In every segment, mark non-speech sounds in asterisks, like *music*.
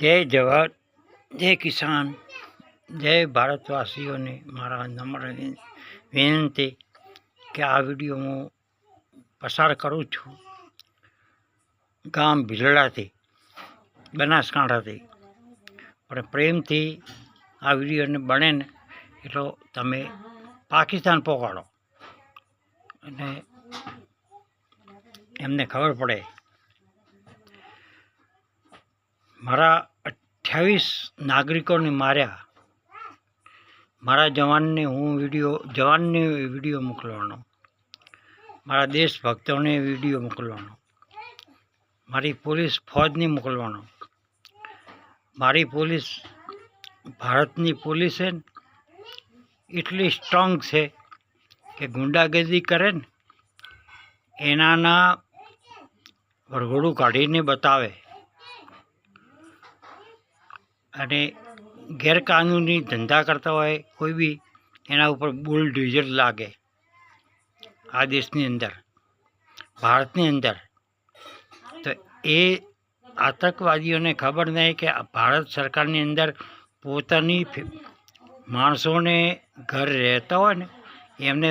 જય જવાન જય કિસાન જય ભારતવાસીઓને મારા નમ્ર વિનંતી કે આ વિડીયો હું પસાર કરું છું ગામ ભીલડાથી બનાસકાંઠાથી પણ પ્રેમથી આ વિડીયોને બને ને એટલો તમે પાકિસ્તાન પહોંચાડો અને એમને ખબર પડે મારા અઠ્યાવીસ નાગરિકોને માર્યા મારા જવાનને હું વિડીયો જવાનને વિડીયો મોકલવાનો મારા દેશભક્તોને વિડીયો મોકલવાનો મારી પોલીસ ફોજને મોકલવાનો મારી પોલીસ ભારતની પોલીસ છે એટલી સ્ટ્રોંગ છે કે ગુંડાગર્દી કરે ને એનાના વરઘોડું કાઢીને બતાવે અને ગેરકાનૂની ધંધા કરતા હોય કોઈ બી એના ઉપર બુલ ડીઝર લાગે આ દેશની અંદર ભારતની અંદર તો એ આતંકવાદીઓને ખબર નહીં કે ભારત સરકારની અંદર પોતાની માણસોને ઘર રહેતા હોય ને એમને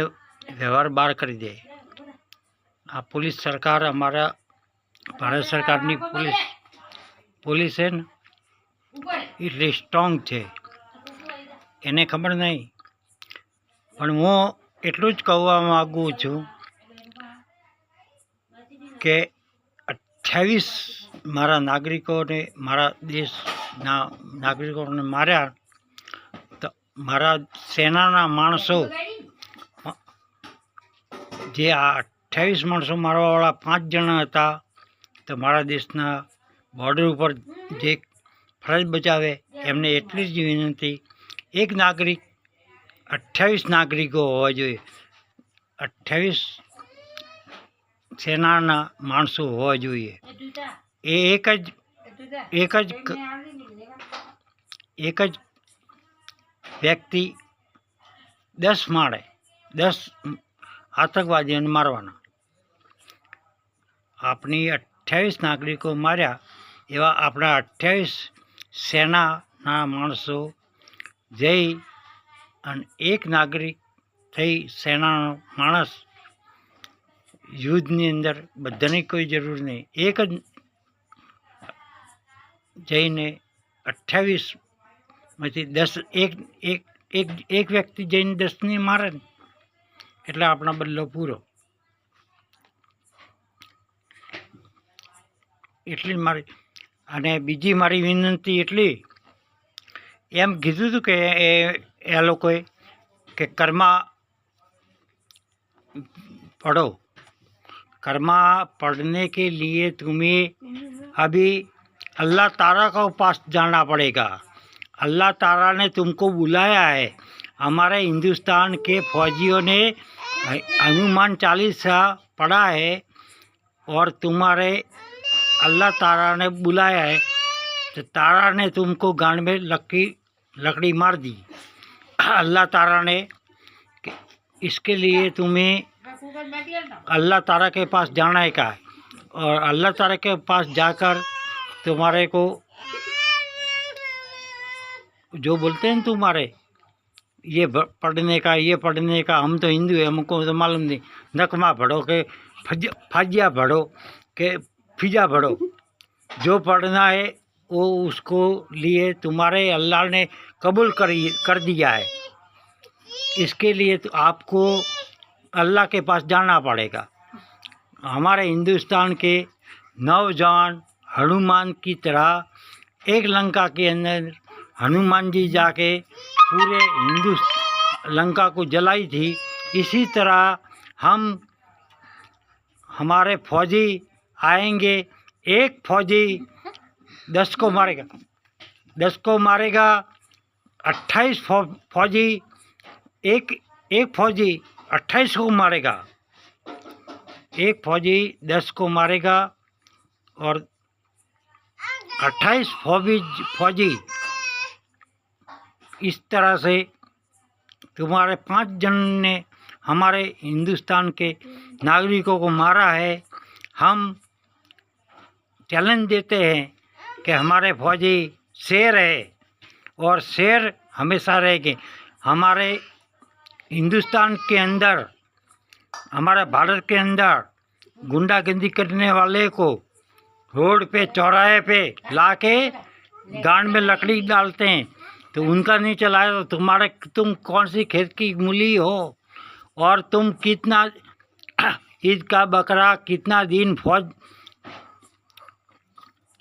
વ્યવહાર બહાર કરી દે આ પોલીસ સરકાર અમારા ભારત સરકારની પોલીસ પોલીસ છે ને એટલે સ્ટ્રોંગ છે એને ખબર નહીં પણ હું એટલું જ કહવા માગું છું કે અઠ્યાવીસ મારા નાગરિકોને મારા દેશના નાગરિકોને માર્યા તો મારા સેનાના માણસો જે આ અઠ્યાવીસ માણસો મારવાવાળા પાંચ જણા હતા તો મારા દેશના બોર્ડર ઉપર જે ફરજ બજાવે એમને એટલી જ વિનંતી એક નાગરિક અઠ્યાવીસ નાગરિકો હોવા જોઈએ અઠ્યાવીસ સેનાના માણસો હોવા જોઈએ એ એક જ એક જ એક જ વ્યક્તિ દસ માળે દસ આતંકવાદીઓને મારવાના આપણી અઠ્યાવીસ નાગરિકો માર્યા એવા આપણા અઠ્યાવીસ સેનાના માણસો જઈ અને એક નાગરિક થઈ સેનાનો માણસ યુદ્ધની અંદર બધાની કોઈ જરૂર નહીં એક જ જઈને અઠ્યાવીસમાંથી દસ એક એક એક એક વ્યક્તિ જઈને દસની મારે એટલે આપણો બદલો પૂરો એટલી મારી અને બીજી મારી વિનંતી એટલી એમ કીધું કે એ એ લોકોએ કે કર્મા પડો કર્મા પડને કે લિયે તુમે અભી અલ્લાહ તઆલા કો પાસ જના પડેગા અલ્લાહ તઆલા ને તુમકો બુલાયા હૈ અમારા હિન્દુસ્તાન કે ફોજિયો ને અનુમાન ચાલીસ પડા હે ઓર તુમારે अल्लाह तारा ने बुलाया है तो तारा ने तुमको गांड में लकड़ी लकड़ी मार दी अल्लाह तारा ने इसके लिए तुम्हें अल्लाह तारा के पास जाना है का और अल्लाह तारा के पास जाकर तुम्हारे को जो बोलते हैं तुम्हारे ये पढ़ने का ये पढ़ने का हम तो हिंदू हैं हमको तो मालूम नहीं नकमा भड़ो के फज फजिया भड़ो के फिजा भरो जो पढ़ना है वो उसको लिए तुम्हारे अल्लाह ने कबूल कर कर दिया है इसके लिए तो आपको अल्लाह के पास जाना पड़ेगा हमारे हिंदुस्तान के नौजवान हनुमान की तरह एक लंका के अंदर हनुमान जी जाके पूरे हिंदू लंका को जलाई थी इसी तरह हम हमारे फौजी आएंगे एक फौजी दस को मारेगा दस को मारेगा अट्ठाईस फौजी एक एक फौजी अट्ठाईस को मारेगा एक फौजी दस को मारेगा और अट्ठाईस फौजी फौजी इस तरह से तुम्हारे पांच जन ने हमारे हिंदुस्तान के नागरिकों को मारा है हम चैलेंज देते हैं कि हमारे फौजी शेर है और शेर हमेशा रहेंगे हमारे हिंदुस्तान के अंदर हमारे भारत के अंदर गुंडागिंदी करने वाले को रोड पे चौराहे पे ला के गांड में लकड़ी डालते हैं तो उनका नहीं चलाया तो तुम्हारे तुम कौन सी खेत की मूली हो और तुम कितना ईद *clears throat* का बकरा कितना दिन फौज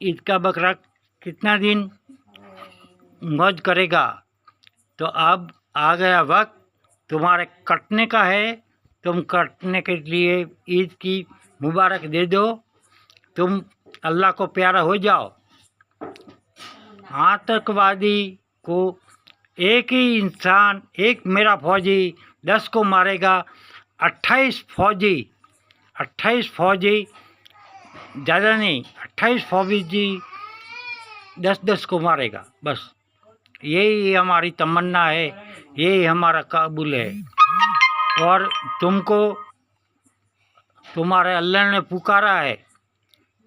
ईद का बकरा कितना दिन मौज करेगा तो अब आ गया वक्त तुम्हारे कटने का है तुम कटने के लिए ईद की मुबारक दे दो तुम अल्लाह को प्यारा हो जाओ आतंकवादी को एक ही इंसान एक मेरा फौजी दस को मारेगा अट्ठाईस फौजी अट्ठाईस फौजी ज़्यादा नहीं अट्ठाईस फौजी दस दस को मारेगा बस यही हमारी तमन्ना है यही हमारा काबुल है और तुमको तुम्हारे अल्लाह ने पुकारा है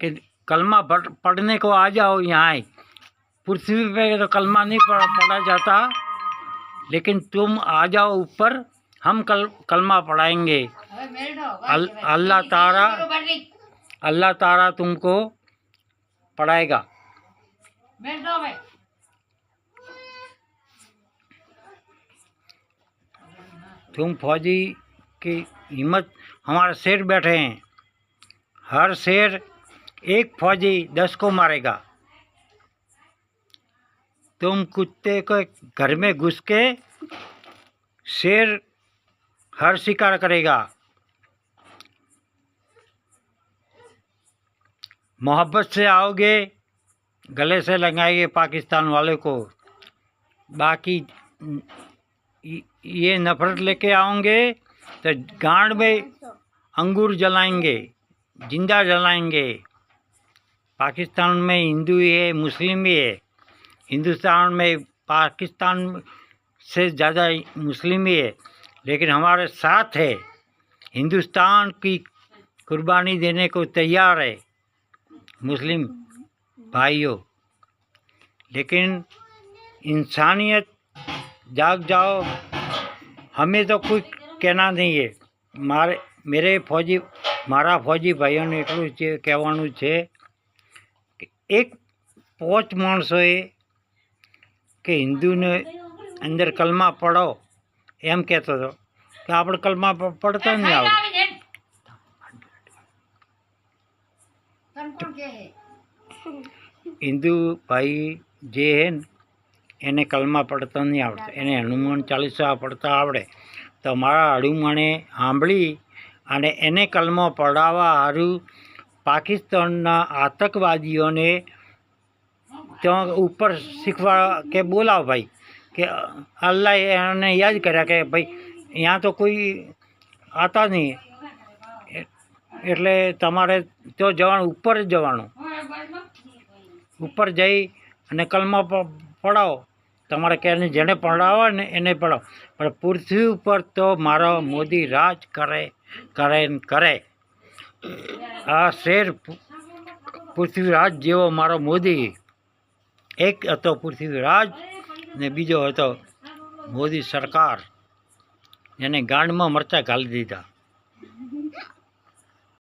कि कलमा पढ़ने को आ जाओ यहाँ ही पृथ्वी पे तो कलमा नहीं पढ़ा पढ़ा जाता लेकिन तुम आ जाओ ऊपर हम कल कलमा पढ़ाएंगे अल्लाह तारा अल्लाह तारा तुमको पढ़ाएगा तुम फौजी की हिम्मत हमारे शेर बैठे हैं हर शेर एक फौजी दस को मारेगा तुम कुत्ते को घर में घुस के शेर हर शिकार करेगा मोहब्बत से आओगे गले से लगाएंगे पाकिस्तान वाले को बाकी ये नफरत लेके आओगे तो गांड में अंगूर जलाएंगे जिंदा जलाएंगे पाकिस्तान में हिंदू ही है मुस्लिम भी है हिंदुस्तान में पाकिस्तान से ज़्यादा मुस्लिम ही है लेकिन हमारे साथ है हिंदुस्तान की कुर्बानी देने को तैयार है મુસ્લિમ ભાઈઓ લેકિન ઇન્સાનિયત જાગ જાઓ હમે તો कुछ કહેના નહીં એ મારે મેરે ફોજી મારા ફોજી ભાઈઓને એટલું જ કહેવાનું છે કે એક પોચ માણસોએ કે હિન્દુને અંદર કલમા પડો એમ કહેતો હતો કે આપણે કલમા પડતા નહીં આવડે હિન્દુ ભાઈ જે હે ને એને કલમા પડતા નહીં આવડતા એને હનુમાન ચાલીસા પડતા આવડે તો મારા હનુમાને સાંભળી અને એને કલમો પડાવવા સારું પાકિસ્તાનના આતંકવાદીઓને ત્યાં ઉપર શીખવા કે બોલાવો ભાઈ કે અલ્લાહ એને યાદ કર્યા કે ભાઈ ત્યાં તો કોઈ હતા નહીં એટલે તમારે તો જવાનું ઉપર જ જવાનું ઉપર જઈ અને કલમા પડાવો તમારે કે જેને પડાવો ને એને પડાવો પણ પૃથ્વી ઉપર તો મારો મોદી રાજ કરે કરે કરે આ શેર પૃથ્વીરાજ જેવો મારો મોદી એક હતો પૃથ્વીરાજ ને બીજો હતો મોદી સરકાર જેને ગાંડમાં મરચાં ઘાલી દીધા